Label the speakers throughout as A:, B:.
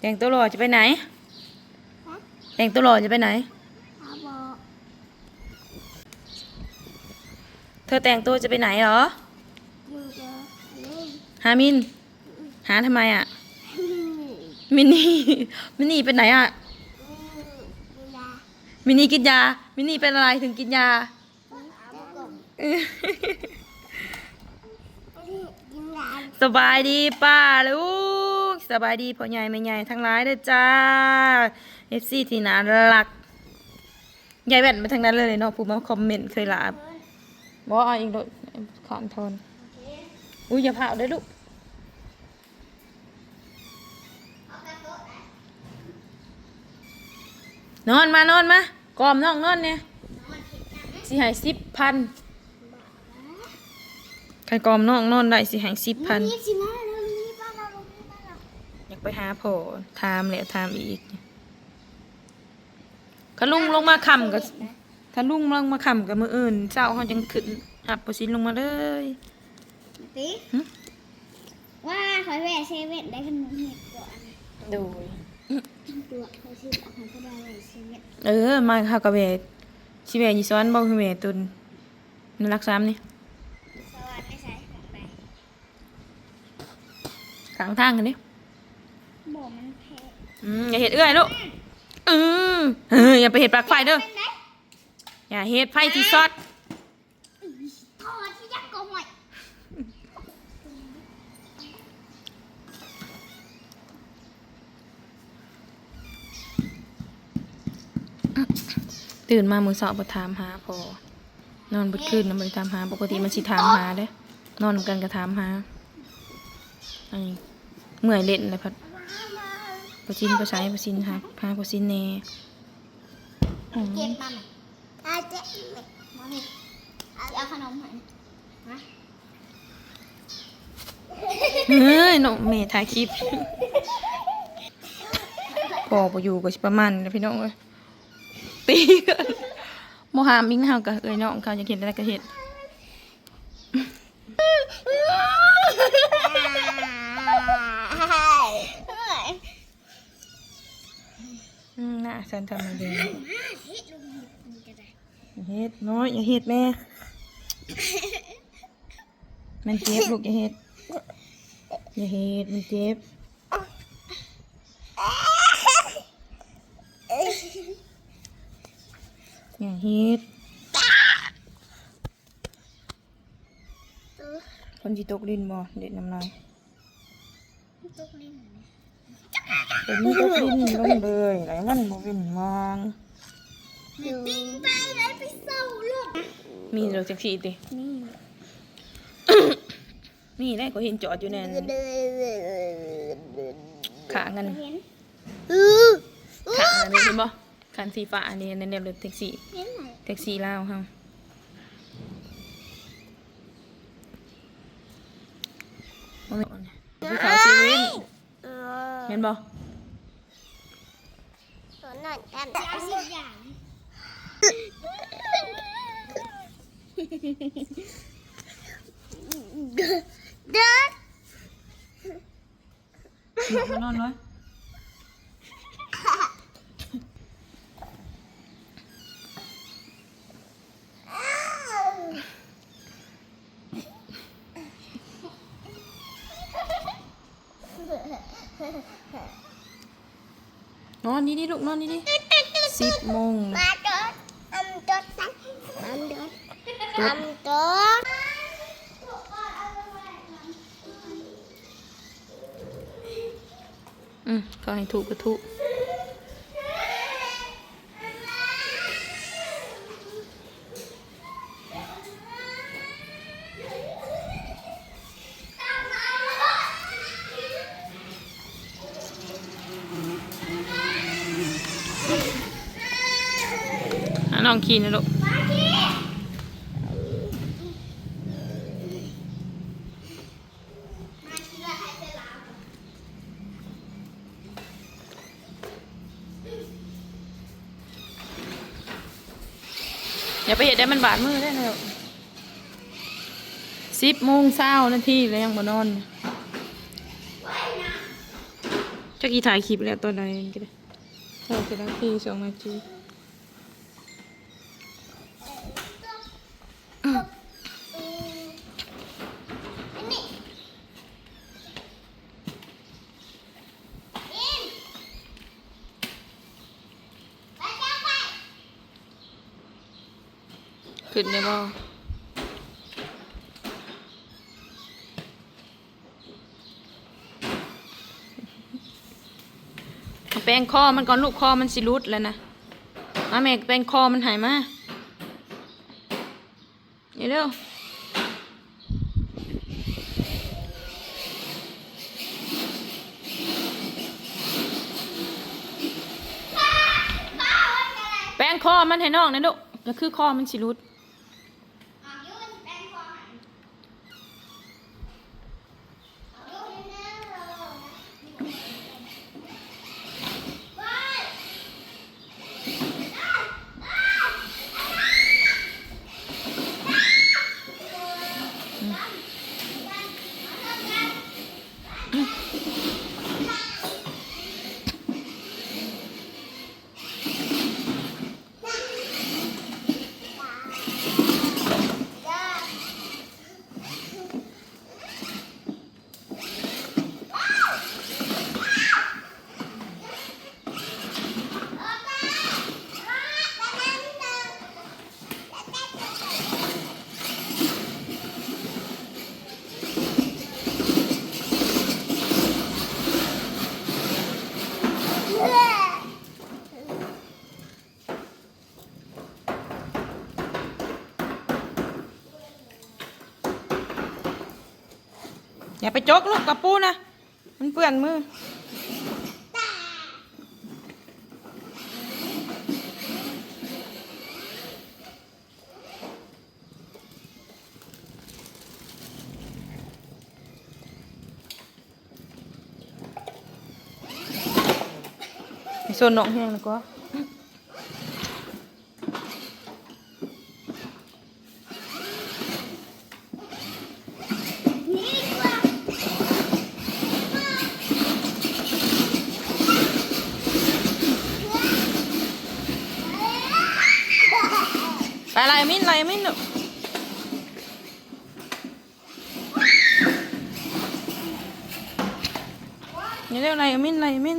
A: แต่งตัวหล่อจะไปไหน แต่งตัวหล่อจะไปไหน
B: อาบอก
A: เธอแต่งตัวจะไปไหนเหรอ
B: อยู่กับลุง
A: หามิน หาทำไมอะ มินนี่ มินนี่เป็นไหนอะ
B: เวลา
A: มินนี่กินยา มินนี่เป็นอะไรถึงกินยา
B: อาบอก
A: เออ
B: กินหลาน
A: สบายดีป้าลูก สบายดีพ่อใหญ่แม่ใหญ่ทั้งหลายเด้อจ้าเอฟซีที่น่ารักยายแว่นมาทางนั้นเลยเนาะผู้มาคอมเมนต์เคยลาบบอกเอาอีกโดดขอนทนอุ้ยอย่าเผาเด้ลูกนอนมานอนมากอมน้องนอนเนี่ยสิใหายสิบพันใครกอมน้องนอนได้สิใหายสิบพัน
B: นี่สิมาแล้วนี่บ้านเราลงนี่บ้านเรา
A: อยาก ไปหาพ่อถามแล้วถามอีกถ้าลุงลงมาคำก็ถ้าลุงลงมาคำกับมืออื่นเจ้าเขาจังขึ้นหับปสินลงมาเลย
B: ติ
A: หึ
B: ว่าขอยแหวะเซเว่นได้ขนมเห็ดก่อน
A: ดู
B: ตัวขอยซื้อเอาของก็ได้แหวะเซเว่น
A: เออมาเขากับเวชิเวยีซ้อนบอกคือเวตุนนรักซ้ำนี่
B: สวัสดีใส่ของไป
A: กลางทางกันดิ
B: อกมันแพ้
A: อืมอย่าเห็ดเอื้อยลูกอืมเอออย่าไปเห็ดปลักไฟเด้ออย่าเห็ดไฟที่ซอด
B: ทอดที่ยักษ์ก็ห่วย
A: ตื่นมามือสอบถามหาพอ นอนบดคืนนะบริถามหา ปกติมันสิถามหาเด้อนอนนำกันก็ถามหาอันนี้เมื่อยเล่นเลยพัด ปชินปใช้ปชินครับพาปชินเน่อืม
B: เก็บมาไหมอาเจ๊มาไหมเอาขนมให้มา
A: เฮ้ยน้องเมย์ถ่ายคลิปพอไปอยู่ก็สิประมาณนี้แหละพี่น้องเอ้ยตีกันโมหามอิงเฮากับเอ้ยน้องเขาอยากเห็นอะไรก็เห็นอืมน่า ฉันทำมันดีอย่าเฮ็ดน้อยอย่าเฮ็ดแม่ มันเจ็บลูกอย่าเฮ็ดอย่าเฮ็ดมันเจ็บอย่าเฮ็ดคนที่ตกดินบ่เด็ดน้ำลาย
B: ตกลิ้น
A: เด็ดนี่ตกดินลงเลยไหลมันบ่เป็นมอง
B: ปิ้งไปเลยไปเศร้าลูก
A: มีเราจักสีติ
B: นี่
A: มีได้ก็เห็นจอดอยู่นั่นขางัน
B: เห็น
A: ขางันนี่เห็นบ่คันสีฟ้าอันนี้นั่นเรียกรถแท็กซี่
B: เห็นไหน
A: แท็กซี่ลาวเฮาบ่แม่นไปเขาเซเว่น
B: เอ
A: แม่นบ่
B: ตัวนั่นกันจะเอาสิอย่างเดิน
A: นอนมานอนเลย นอนนี่ดิลูกนอนนี่ดิสิบโมง
B: มาเดินอันเดินอันเดินอันเดิน
A: อืมก็ให้ถูกกระทุกอะ น้องขี่นะลูกอย่าไปเห็นได้มันบาดมือได้เลยสิบโมงเช้านาทีแล้วยังบ่นอนจะกี่ถ่ายคลิปแล้วตอนไหนก็ได้ถ่ายแต่ละทีสองนาที
B: นี่อินไปจ้าไป
A: ขึ้ นได้บ่เอาแป้งคอมันก่อนลูกคอมันสิรุดแล้วนะมาแม่แป้งคอมันหายมาเดี๋ยวเร็ว
B: ป้าวันอะไร
A: แป้งคอมันให้น้องนะลูกก็คือคอมันสิรุด
B: อะยุ่นแป้งคอหันอะยุ่นแน่เลยไปอะอะ
A: อย่าไปจกลูกกับปูนะ มันเปื้อนมือโซนน้องแห้งแล้วก็
B: นี่กว่า
A: ไปไล่มิ้นไล่มิ้นลูกอย่าเรียกไล่มิ้นไล่มิ้น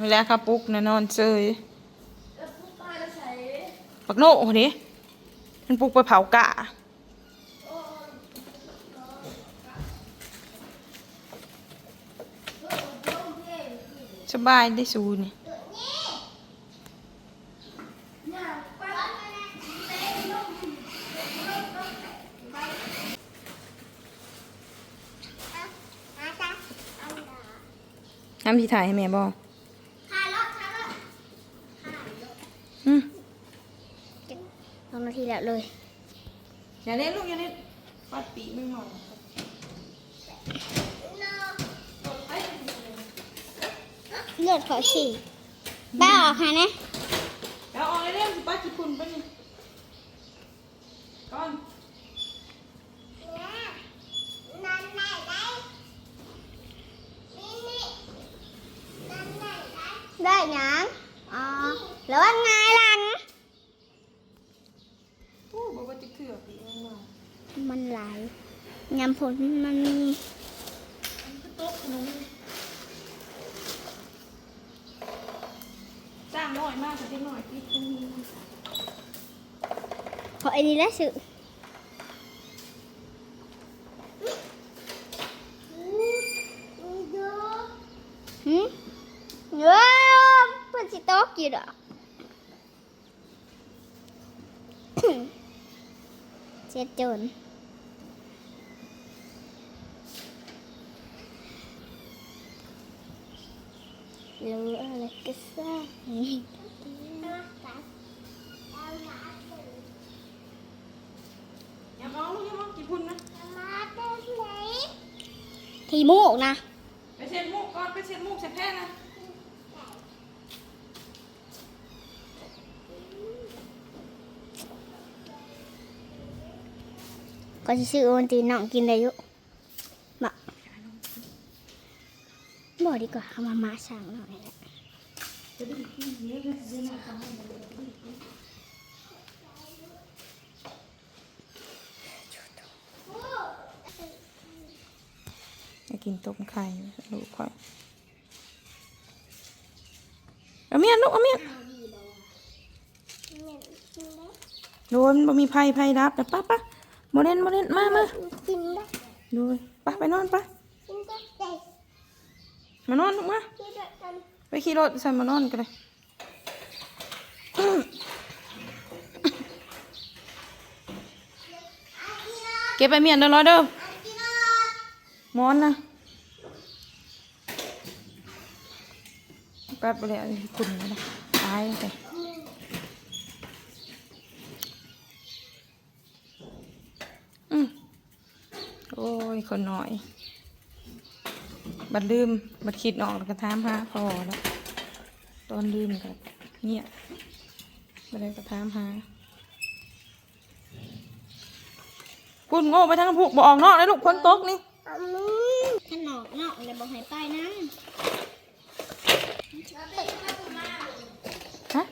A: เวลาเขาปลุกนะนอนเซยปักโน่ดิมันปลุกไปเผากะสบายได้สูนี่น้ำที่ถ่ายให้แม่บอกอืม
B: ทำนาทีแล้วเลย
A: อย่าเล่นลูกอย่าเล่นปัดปีกมึงหน่อย
B: เลือดขอฉี่บ้าออกค่ะนะ
A: แล้วเอาเล่นสิป้าจิคุณไปนี่ก่อน
B: ได้ยังอ๋อแล้วว่าไง
A: มัน
B: หลายยำผลมันมี
A: โต๊ะขนมจ้างน้อยมากแต่ไหน่อยพี่ตรงนี้
B: ขอไอ้นี่แล้วสิหืมเยอะเพื่อนสิโต๊ะกินอะ เจ็ดจนรู้อะไรก็ทราบ
A: อย่ามองลูกอย่ามองกี่พุ่นนะ
B: ทีมูกนะ
A: ไปเช็ดมูกก่อนไปเช็ดมูกเช็ดแพ้นะ
B: ก็จะซื้อโอนตีน้องกินได้อยุบอกบอกดีกว่าเอามามาสั่งหน่อยแหละ
A: จะกินต้มไข่ลูกค่อยเอาเมียนลูกเอาเมียนโดนบ่มีไผ่ไผ่รับแต่ป้าป้า โมเดนโมเดนมามา
B: กินได้
A: ดูป้าไปนอนป้า
B: กินได้
A: มานอนลูกมา
B: ไป
A: ขี่รถใส่มานอนกันเลยเก็บไปเมียนเด้อรอเด้อมอนนะแป๊บไปเลยคุณนะตายไปมโอ้ ยคนหน่อย บัดลืม บัดคิดออกแล้วก็ถามหาพอแล้ว ตอนลืมกับเงียบบัดเลยก็ถามหาพูดโง่ไปทั้งผูกบอกออกนอกเลยลูกคนตกนี่
B: ขนมเนาะเลยบอกให้ไปนะ
A: ฮะ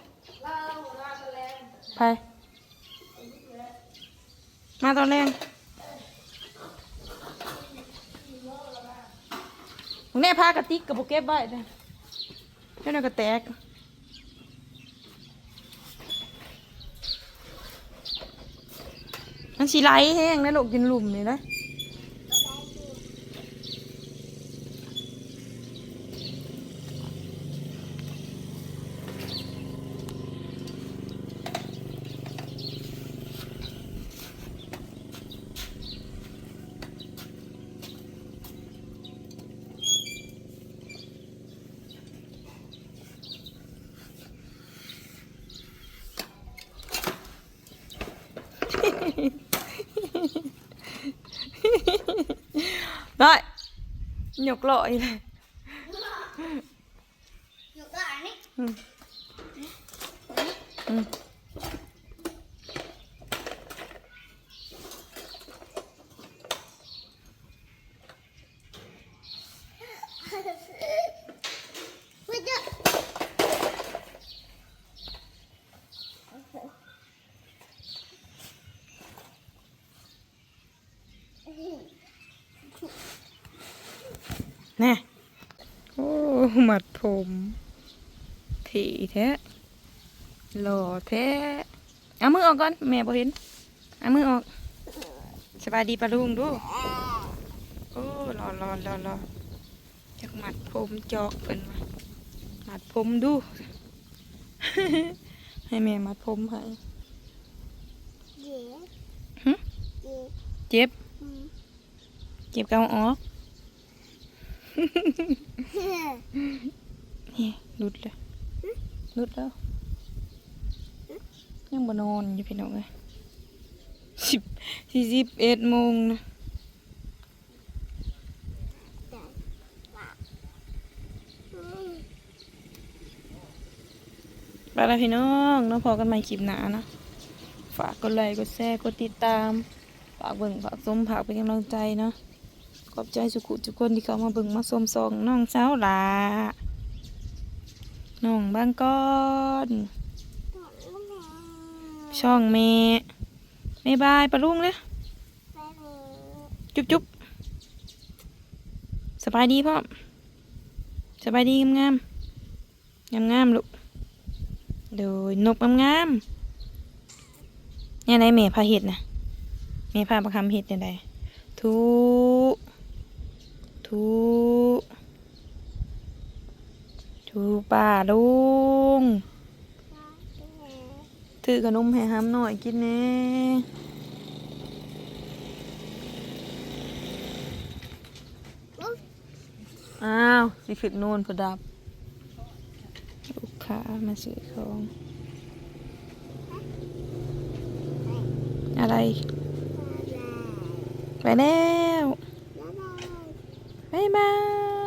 A: ไปมาตอนแรง ม่พากระติกกับโบเก็บไว้เลยเท่านั้นก็แตกมันสีไหลแห้งนะลูกกินหลุมนี่นะ ได้หยกลอยเลย
B: อยู่ก่อนนี่
A: อืมอืม
B: ไม่เจอ
A: แน่โอ้ หมัดผมถี่แท้หล่อแท้เอามือออกก่อน แม่บ่เห็นเอามือออกสบายดีปะลุงดู โอ้หล่อหล่อหล่อหล่อจากหมัดผมจอกเพิ่นมาหมัดผมดู ให้แม่หมัดผมให้
B: เย็บ
A: หึ
B: เย็บ
A: เจ็บเจ็บเกเอาออก นี่ลุดเลยลุดแล้วยังบ่นอนอยู่พี่น้องเลยสิบสี่สิบเอ็ดโมงนะไปแล้วพี่น้องน้องพอกันใหม่คลิปหนานะ ฝากกดไลค์กดแชร์กดติดตาม ฝากเบิ่งฝากสมฝากเป็นกำลังใจเนาะ อบใจสุขุทุกคนที่เข้ามาเบิ่งมาชมซองน้องสาวหลาน้องบางก้อนช่องเมย์บายปะลุงเลยจุ๊บจุ๊บสบายดีพ่อมสบายดีงามงามงามงามๆลูกโดยนกงามๆเนี่ยไหนแม่พาเห็ดนะแม่พาประคำเห็ดเนี่ยไดทุ ทุทุป้าลุงถือขนมให้ห้ำหน่อยกินแน่อ้าวสิขึ้นโน่นพอดับ ลูกค้ามาซื้อของ อะไร ไปแล้ว บ๊ายบาย